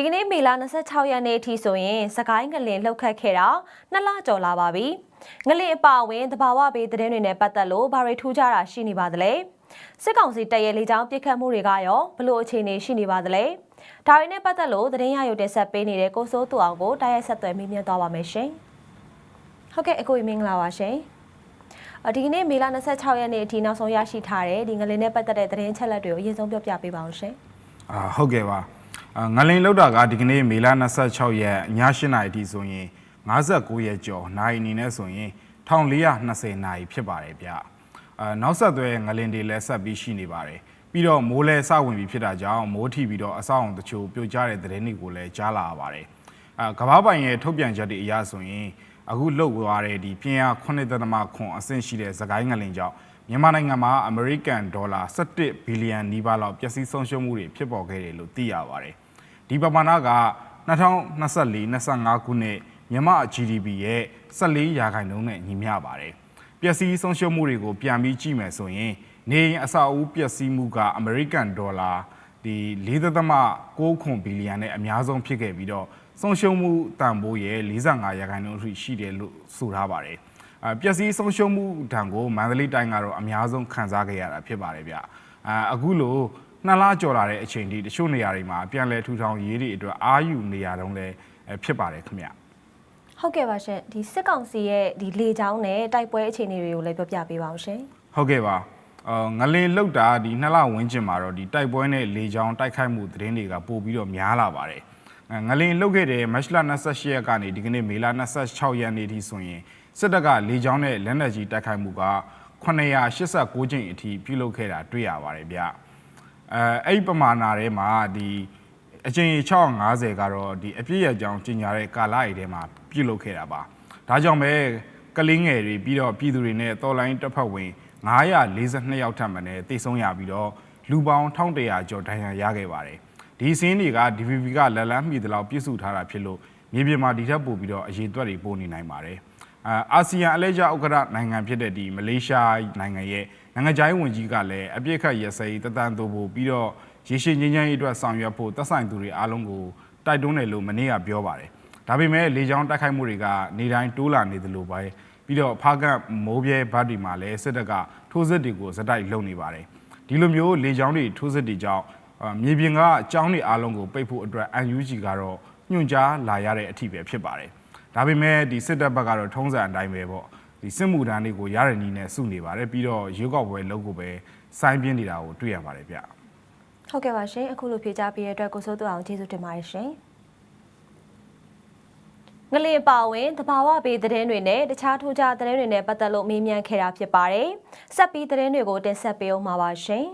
ဒီကနေ့မေလ26ရက်နေ့အထိဆိုရင်စကိုင်းငလင်လှုပ်ခတ်ခဲ့တာနှစ်လကျော်လာပါပြီ။ငလင်အပါအဝင်တဘာဝဘေးသတင်းတွေနဲ့ပတ်သက်လို့ဘာတွေထူးခြားတာရှိနေပါသလဲ။စစ်ကောင်စီတပ်ရဲ့လေကြောင်းပစ်ခတ်မှုတွေကရောဘလို့အခြေအနေရှိနေပါသလဲ။ဒါတွေနဲ့ပတ်သက်လို့သတင်းရယူတင်ဆက်ပေးနေတဲ့ကိုစိုးသူအောင်ကိုတိုက်ရိုက်ဆက်သွယ်မိမြန်းသွားပါမယ်ရှင်။ဟုတ်ကဲ့အကိုကြီးမင်္ဂလာပါရှင်။အဒီကနေ့မေလ26ရက်နေ့အထိနောက်ဆုံးရရှိထားတဲ့ဒီငလင်နဲ့ပတ်သက်တဲ့သတင်းချက်လက်တွေကိုအရင်ဆုံးပြောပြပေးပါအောင်ရှင်။အာဟုတ်ကဲ့ပါအာ ငလင်လောက်တာကဒီကနေ့မေလ26ရက်ည8နာရီထိဆိုရင်59ရက်ကျော်နိုင်အနေနဲ့ဆိုရင်1420နာရီဖြစ်ပါတယ်ဗျအာနောက်ဆက်တွဲငလင်တွေလည်းဆက်ပြီးရှိနေပါတယ်ပြီးတော့မိုးလဲစဝင်ပြီးဖြစ်တာကြောင့်မိုးထီပြီးတော့အဆောက်အုံတချို့ပြိုကျတဲ့သတင်းတွေကိုလည်းကြားလာရပါတယ်အာကမ္ဘာပိုင်ရဲ့ထုတ်ပြန်ချက်တွေအရဆိုရင် အခုလှုပ်သွားတဲ့ဒီပြင်းအား9.9အဆင့်ရှိတဲ့သခိုင်းငလင်ကြောင့်မြန်မာနိုင်ငံမှာအမေရိကန်ဒေါ်လာ17ဘီလီယံနီးပါးလောက်ပျက်စီးဆုံးရှုံးမှုတွေဖြစ်ပေါ်ခဲ့တယ်လို့သိရပါတယ်။ဒီပမာဏက2024-25ခုနှစ်မြန်မာ GDP ရဲ့14ရာခိုင်နှုန်းနဲ့ညီမျှပါတယ်။ပျက်စီးဆုံးရှုံးမှုတွေကိုပြန်ပြီးကြည့်မယ်ဆိုရင်နေအိမ်အဆောက်အဦပျက်စီးမှုကအမေရိကန်ဒေါ်လာဒီ4.6ခွန်ဘီလီယံနဲ့အများဆုံးဖြစ်ခဲ့ပြီးတော့ ဆုံးရှုံးမှုတန်ဖိုးရဲ့45ရာခိုင်နှုန်းအထိရှိတယ်လို့ဆိုထားပါတယ်။အပျက်စီးဆုံးရှုံးမှုတန်ကိုမန္တလေးတိုင်းကတော့အများဆုံးခံစားခဲ့ရတာဖြစ်ပါတယ်ဗျ။အအခုလို့နှစ်လကျော်လာတဲ့အချိန်ဒီတချို့နေရာတွေမှာပြန်လဲထူထောင်ရေးတွေအတွက်အာယူနေရာတုံးလည်းဖြစ်ပါတယ်ခင်ဗျ။ဟုတ်ကဲ့ပါရှင်ဒီစစ်ကောင်စီရဲ့ဒီလေကြောင်းနဲ့တိုက်ပွဲအခြေအနေတွေကိုလည်းပြောပြပေးပါအောင်ရှင်ဟုတ်ကဲ့ပါအော်ငလင်လောက်တာဒီနှစ်လဝန်းကျင်မှာတော့ဒီတိုက်ပွဲနဲ့လေကြောင်းတိုက်ခိုက်မှုသတင်းတွေကပို့ပြီးတော့များလာပါတယ်အဲ ငလင်လောက်ခဲ့တဲ့မတ်လ28ရက်ကနေဒီကနေ့မေလ26ရက်နေ့ထိဆိုရင်စစ်တပ်ကလေကြောင်းနဲ့လက်နက်ကြီးတိုက်ခိုက်မှုက989ကြိမ်အထိပြုလုပ်ခဲ့တာတွေ့ရပါတယ်ဗျအဲအဲ့ဒီပမာဏထဲမှာဒီအချိန်650ကတော့ဒီအပြည့်ရကြောင်းကျင်ညာတဲ့ကာလအီထဲမှာပြုလုပ်ခဲ့တာပါဒါကြောင့်ပဲကလင်းငယ်တွေပြီးတော့ပြည်သူတွေနဲ့တော်လိုင်းတပ်ဖက်ဝင်942ယောက်ထပ်မံနဲ့တိတ်ဆုံးရပြီးတော့လူပေါင်း1100ကျော်ဒဏ်ရာရခဲ့ပါတယ် ဒီစင်းတွေက DVB ကလက်လန်းမိသလောက်ပြည့်စုထားတာဖြစ်လို့မြေပြင်မှာဒီထက်ပိုပြီးတော့အရေးသွက်တွေပို့နေနိုင်ပါတယ်အာအာဆီယံအလဲကျဥက္ကဋ္ဌနိုင်ငံဖြစ်တဲ့ဒီမလေးရှားနိုင်ငံရဲ့နိုင်ငံခြားရေးဝန်ကြီးကလည်းအပြစ်ခတ်ရစဲတတန်တူဖို့ပြီးတော့ရေရှည်ငြိမ်းချမ်းရေးအတွက်ဆောင်ရွက်ဖို့သက်ဆိုင်သူတွေအားလုံးကိုတိုက်တွန်းတယ်လို့မနေ့ကပြောပါတယ်ဒါပေမဲ့လေကြောင်းတိုက်ခိုက်မှုတွေကနေတိုင်းတိုးလာနေသလိုပဲပြီးတော့ဖားကတ်မိုးပြဲဘတ်ဒီမှာလည်းစစ်တပ်ကထိုးစစ်တွေကိုစတိုက်လုပ်နေပါတယ်ဒီလိုမျိုးလေကြောင်းတွေထိုးစစ်တွေကြောင့်အာ မြေပြင်ကအကြောင်းတွေအားလုံးကိုပိတ်ဖို့အတွက် UNG ကတော့ညွှန်ကြားလာရတဲ့အထိပဲဖြစ်ပါတယ်ဒါပေမဲ့ဒီစစ်တပ်ဘက်ကတော့ထုံးစံအတိုင်းပဲပေါ့ဒီစစ်မှုထမ်းတွေကိုရတဲ့နည်းနဲ့စုနေပါတယ်ပြီးတော့ရွေးကောက်ပွဲလုပ်ကိုပဲစိုင်းပြင်းနေတာကိုတွေ့ရပါတယ်ဗျဟုတ်ကဲ့ပါရှင်အခုလိုဖြေကြားပေးတဲ့အတွက်ကိုစိုးသူအောင်ကျေးဇူးတင်ပါတယ်ရှင်ငလင်ပါဝင်တဘာဝဘေးသတင်းတွေနဲ့တခြားထူးခြားသတင်းတွေနဲ့ပတ်သက်လို့မေးမြန်းခဲ့တာဖြစ်ပါတယ်ဆက်ပြီးသတင်းတွေကိုတင်ဆက်ပေးအောင်ပါပါရှင်